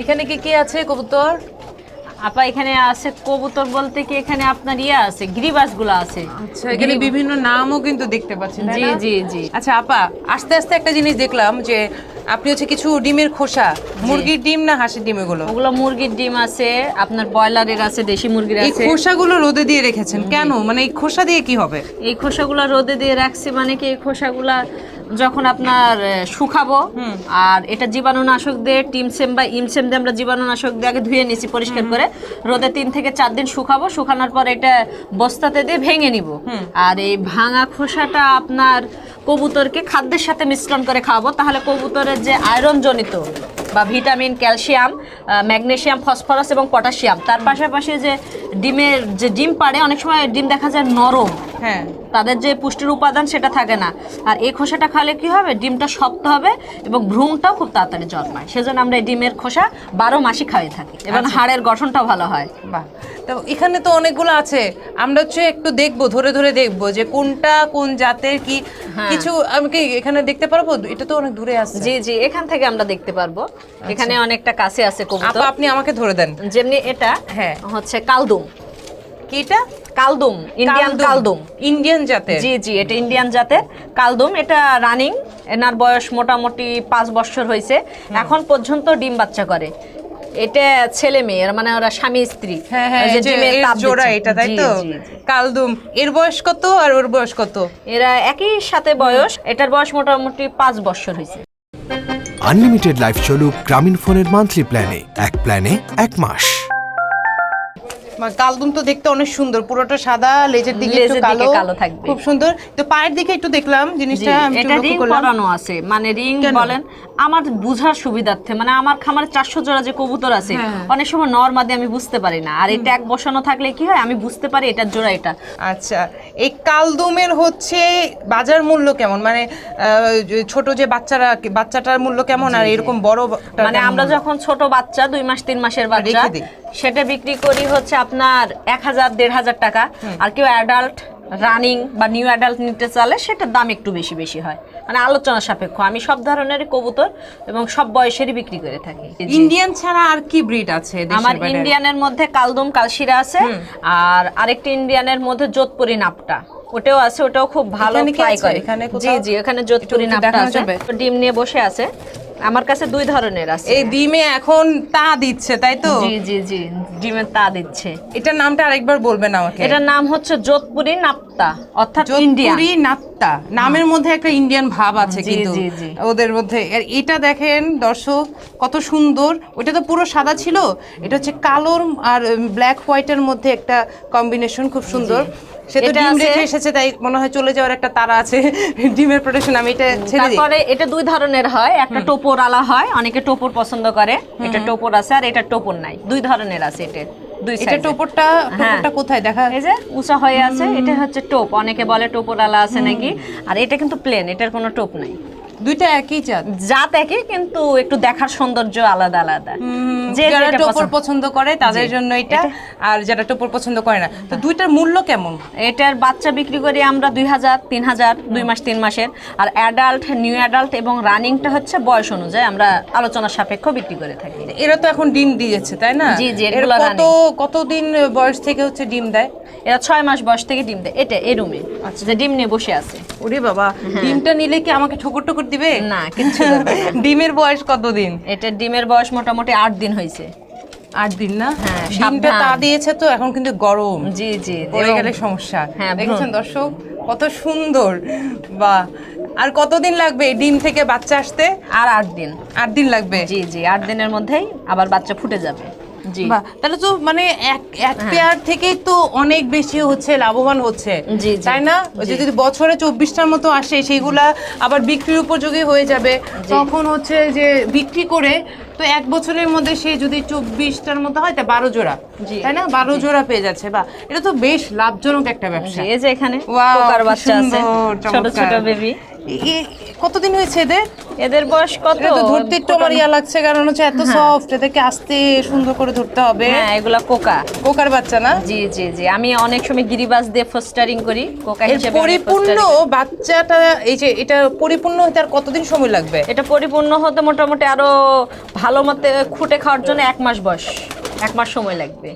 এখানে কি কি আছে কবুতর? আপা এখানে আছে কবুতর বলতে কি এখানে আপনার ইয়ে আছে গিরিবাসগুলো আছে। আচ্ছা এখানে বিভিন্ন নামও কিন্তু দেখতে পাচ্ছেন জি জি জি। আচ্ছা আপা আস্তে আস্তে একটা জিনিস দেখলাম যে আপনি হচ্ছে কিছু ডিমের খোসা মুরগির ডিম না হাঁসের ডিম এগুলো? ওগুলো মুরগির ডিম আছে আপনার ব্রয়লারের আছে দেশি মুরগির আছে। এই খোসাগুলো রোদে দিয়ে রেখেছেন কেন? মানে এই খোসা দিয়ে কি হবে? এই খোসাগুলো রোদে দিয়ে রাখছি মানে কি এই খোসাগুলা যখন আপনার শুকাবো আর এটা জীবাণুনাশক দিয়ে টিমসেম বা ইমসেম দিয়ে আমরা জীবাণুনাশক দিয়ে আগে ধুয়ে নিছি পরিষ্কার করে। রোদে তিন থেকে চার দিন শুকাবো শুকানোর পর এটা বস্তাতে দিয়ে ভেঙে নিব। আর এই ভাঙা খোসাটা আপনার কবুতরকে খাদ্যের সাথে মিশ্রণ করে খাওয়াবো। তাহলে কবুতরের যে আয়রন জনিত বা ভিটামিন ক্যালসিয়াম ম্যাগনেশিয়াম ফসফরাস এবং পটাশিয়াম তার পাশাপাশি যে ডিমের যে ডিম পাড়ে অনেক সময় ডিম দেখা যায় নরম। হ্যাঁ। তাদের যে পুষ্টির উপাদান সেটা থাকে না। আর এই খোসাটা খালে কি হবে? ডিমটা শক্ত হবে এবং ভ্রূণটাও খুব তাড়াতাড়ি জন্মায়। সেজন্য আমরা এই ডিমের খোসা বারো মাসই খাইয়ে থাকি। এবং হাড়ের গঠনটাও ভালো হয়। বাহ। তো এখানে তো অনেকগুলো আছে। আমরা হচ্ছে একটু দেখব ধরে ধরে দেখব যে কোনটা কোন জাতের কি হ্যাঁ। কিছু আমি কি এখানে দেখতে পারব? এটা তো অনেক দূরে আছে। জি জি এখান থেকে আমরা দেখতে পারব। এখানে অনেকটা কাছে আছে কবুতর। আপনি আমাকে ধরে দেন। যেমনি এটা হ্যাঁ। হচ্ছে কালদুম। কি এটা? কালদুম ইন্ডিয়ান কালদুম। ইন্ডিয়ান জাতের। জি জি এটা ইন্ডিয়ান জাতের। কালদুম এটা রানিং এনার বয়স মোটামুটি পাঁচ বছর হয়েছে। এখন পর্যন্ত ডিম বাচ্চা করে। এটা ছেলে মেয়ে মানে ওরা স্বামী স্ত্রী। হ্যাঁ হ্যাঁ জোড়া এটা তাই তো। কালদুম এর বয়স কত আর ওর বয়স কত? এরা একই সাথে বয়স এটার বয়স মোটামুটি পাঁচ বছর হয়েছে। আনলিমিটেড লাইফ চলুক গ্রামীণ ফোনের মান্থলি প্ল্যানে এক প্ল্যানে এক মাস। কালদুম তো দেখতে অনেক সুন্দর। পুরোটা সাদা লেজের দিকে একটু কালো কালো থাকবে। খুব সুন্দর। তো পায়ের দিকে একটু দেখলাম জিনিসটা এটা রিং পরানো আছে। মানে রিং বলেন আমার বুঝার সুবিধার্থে। মানে আমার খামারে চারশো জোড়া যে কবুতর আছে হ্যাঁ। অনেক সময় নর্মাদি আমি বুঝতে পারি না। আর এটা এক বসানো থাকলে কি হয়? আমি বুঝতে পারি এটার জোড়া এটা। আচ্ছা এই কালদুমের হচ্ছে বাজার মূল্য কেমন? মানে ছোট যে বাচ্চারা বাচ্চাটার মূল্য কেমন? আর এরকম বড় মানে আমরা যখন ছোট বাচ্চা দুই মাস তিন মাসের বাচ্চা সেটা বিক্রি করি হচ্ছে আপনার এক হাজার দেড় হাজার টাকা। আর কেউ অ্যাডাল্ট রানিং বা নিউ অ্যাডাল্ট নিতে চালে সেটার দাম একটু বেশি বেশি হয়। মানে আলোচনা সাপেক্ষ। আমি সব ধরনেরই কবুতর এবং সব বয়সেরই বিক্রি করে থাকি। ইন্ডিয়ান ছাড়া আর কি ব্রিড আছে আমার ইন্ডিয়ানের মধ্যে কালদম কালশিরা আছে। আর আরেকটি ইন্ডিয়ানের মধ্যে যোধপুরি নাপটা ওটাও আছে ওটাও খুব ভালো এখানে ফ্রাই করে। এখানে জি জি ওখানে যোধপুরি নাপটা আছে। ডিম নিয়ে বসে আছে। আমার কাছে দুই ধরনের আছে। এই ডিমে এখন তা দিচ্ছে তাই তো? জি জি জি ডিমের তা দিচ্ছে। এটার নামটা আরেকবার বলবেন আমাকে। এটার নাম হচ্ছে যোধপুরি নাপ্তা অর্থাৎ ইন্ডিয়ান। যোধপুরি নাত্তা নামের মধ্যে একটা ইন্ডিয়ান ভাব আছে কিন্তু জি, জি। ওদের মধ্যে। আর এটা দেখেন দর্শক কত সুন্দর। ওটা তো পুরো সাদা ছিল। এটা হচ্ছে কালোর আর ব্ল্যাক হোয়াইটের মধ্যে একটা কম্বিনেশন খুব সুন্দর। সে তো ডিম রেখে এসেছে তাই মনে হয় চলে যাওয়ার একটা তারা আছে। ডিমের প্রোটেকশন আমি এটা ছেড়ে দিই। তারপরে এটা দুই ধরনের হয় একটা টোপর আলা হয় অনেকে টোপর পছন্দ করে এটা টোপর আছে আর এটা টোপর নাই দুই ধরনের আছে এটা দুই এটা টোপরটা হ্যাঁ। টোপরটা কোথায়? দেখা এই যে উঁচা হয়ে আছে এটা হচ্ছে টোপ অনেকে বলে টোপর আলা আছে নাকি? আর এটা কিন্তু প্লেন এটার কোনো টোপ নাই। দুইটা একই জাত। জাত একই কিন্তু একটু দেখার সৌন্দর্য আলাদা আলাদা। যে যারা টোপর পছন্দ- করে তাদের জন্য এটা আর যারা টোপর পছন্দ করে না। তো দুইটার মূল্য কেমন? এটার বাচ্চা বিক্রি করি আমরা দুই হাজার তিন হাজার দুই মাস তিন মাসের। আর অ্যাডাল্ট নিউ অ্যাডাল্ট এবং রানিংটা হচ্ছে বয়স অনুযায়ী আমরা আলোচনা সাপেক্ষ বিক্রি করে থাকি। এরা তো এখন ডিম দিয়েছে তাই না? জি, জি, কত কতদিন বয়স থেকে হচ্ছে ডিম দেয়? এরা ছয় মাস বয়স থেকে ডিম দেয়। এটা এই রুমে যে ডিম নিয়ে বসে আছে। ওরে বাবা ডিমটা নিলে কি আমাকে ঠোকর ঠোকর দিবে? না কিচ্ছু ডিমের বয়স কতদিন? এটার ডিমের বয়স মোটামুটি আট দিন হয়েছে। আট দিন না? হ্যাঁ, ডিমটা তা দিয়েছে তো এখন কিন্তু গরম। জি জি পড়ে গেলে সমস্যা। হ্যাঁ, দেখেছেন দর্শক কত সুন্দর। বা আর কতদিন লাগবে ডিম থেকে বাচ্চা আসতে? আর আট দিন। আট দিন লাগবে? জি জি আট দিনের মধ্যেই আবার বাচ্চা ফুটে যাবে। তাহলে তো মানে এক এক হ্যাঁ। পেয়ার থেকেই তো অনেক বেশি হচ্ছে লাভবান হচ্ছে। তাই না? যদি বছরে চব্বিশটার মতো আসে সেইগুলা আবার বিক্রির উপযোগী হয়ে যাবে। তখন হচ্ছে যে বিক্রি করে তো এক বছরের মধ্যে সে যদি চব্বিশটার মতো হয় তা বারো জোড়া। তাই না? বারো জোড়া পেয়ে যাচ্ছে। বা এটা তো বেশ লাভজনক একটা ব্যবসা। এই যে এখানে পোকার বাচ্চা আছে। ছোট ছোট বেবি কতদিন হয়েছে এদের? এদের বয়স কত? তো ধরতে একটু আমার ইয়া লাগছে কারণ হচ্ছে এত সফট এদেরকে আস্তে সুন্দর করে ধরতে হবে। হ্যাঁ এগুলা কোকা। কোকার বাচ্চা না? জি জি জি। আমি অনেক সময় গিরিবাজ দিয়ে ফোস্টারিং করি কোকা হিসেবে পরিপূর্ণ বাচ্চাটা এই যে এটা পরিপূর্ণ হতে আর কতদিন সময় লাগবে? এটা পরিপূর্ণ হতে মোটামুটি আরও ভালো মতে খুঁটে খাওয়ার জন্য এক মাস বয়স এক মাস সময় লাগবে।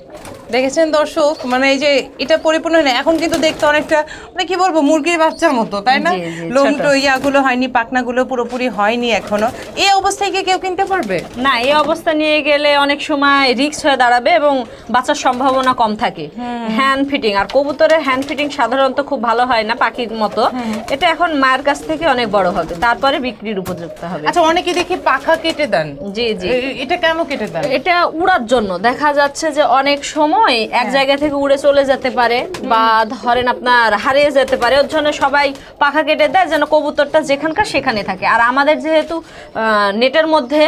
দেখেছেন দর্শক? মানে এই যে এটা পরিপূর্ণ হয় না। এখন কিন্তু দেখতে অনেকটা মানে কি বলব মুরগির বাচ্চার মতো তাই না? লোম ইয়াগুলো হয়নি পাখনাগুলো পুরোপুরি হয়নি এখনও। এই অবস্থায় কি কেউ কিনতে পারবে? না এই অবস্থা নিয়ে গেলে অনেক সময় রিস্ক হয়ে দাঁড়াবে এবং বাঁচার সম্ভাবনা কম থাকে। হ্যান্ড ফিটিং আর কবুতরের হ্যান্ড ফিটিং সাধারণত খুব ভালো হয় না পাখির মতো। এটা এখন মায়ের কাছ থেকে অনেক বড় হবে তারপরে বিক্রির উপযুক্ত হবে। আচ্ছা অনেকে দেখি পাখা কেটে দেন। জি জি। এটা কেন কেটে দেন? এটা উড়ার জন্য। দেখা যাচ্ছে যে অনেক সময় এক জায়গা থেকে উড়ে চলে যেতে পারে বা ধরেন আপনার হারিয়ে যেতে পারে ওর জন্য সবাই পাখা কেটে দেয় যেন কবুতরটা যেখানকার সেখানে থাকে। আর আমাদের যেহেতু নেটের মধ্যে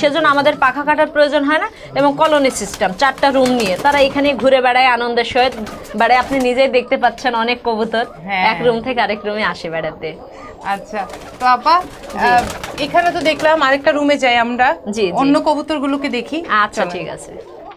সেজন্য আমাদের পাখা কাটার প্রয়োজন হয় না এবং কলোনি সিস্টেম চারটা রুম নিয়ে। তারা এখানে ঘুরে বেড়ায় আনন্দের সহিত বেড়ায়। আপনি নিজেই দেখতে পাচ্ছেন অনেক কবুতর হ্যাঁ। এক রুম থেকে আরেক রুমে আসে বেড়াতে। আচ্ছা তো আপা এখানে তো দেখলাম আরেকটা রুমে যাই আমরা। জি। অন্য কবুতরগুলোকে দেখি। আচ্ছা ঠিক আছে।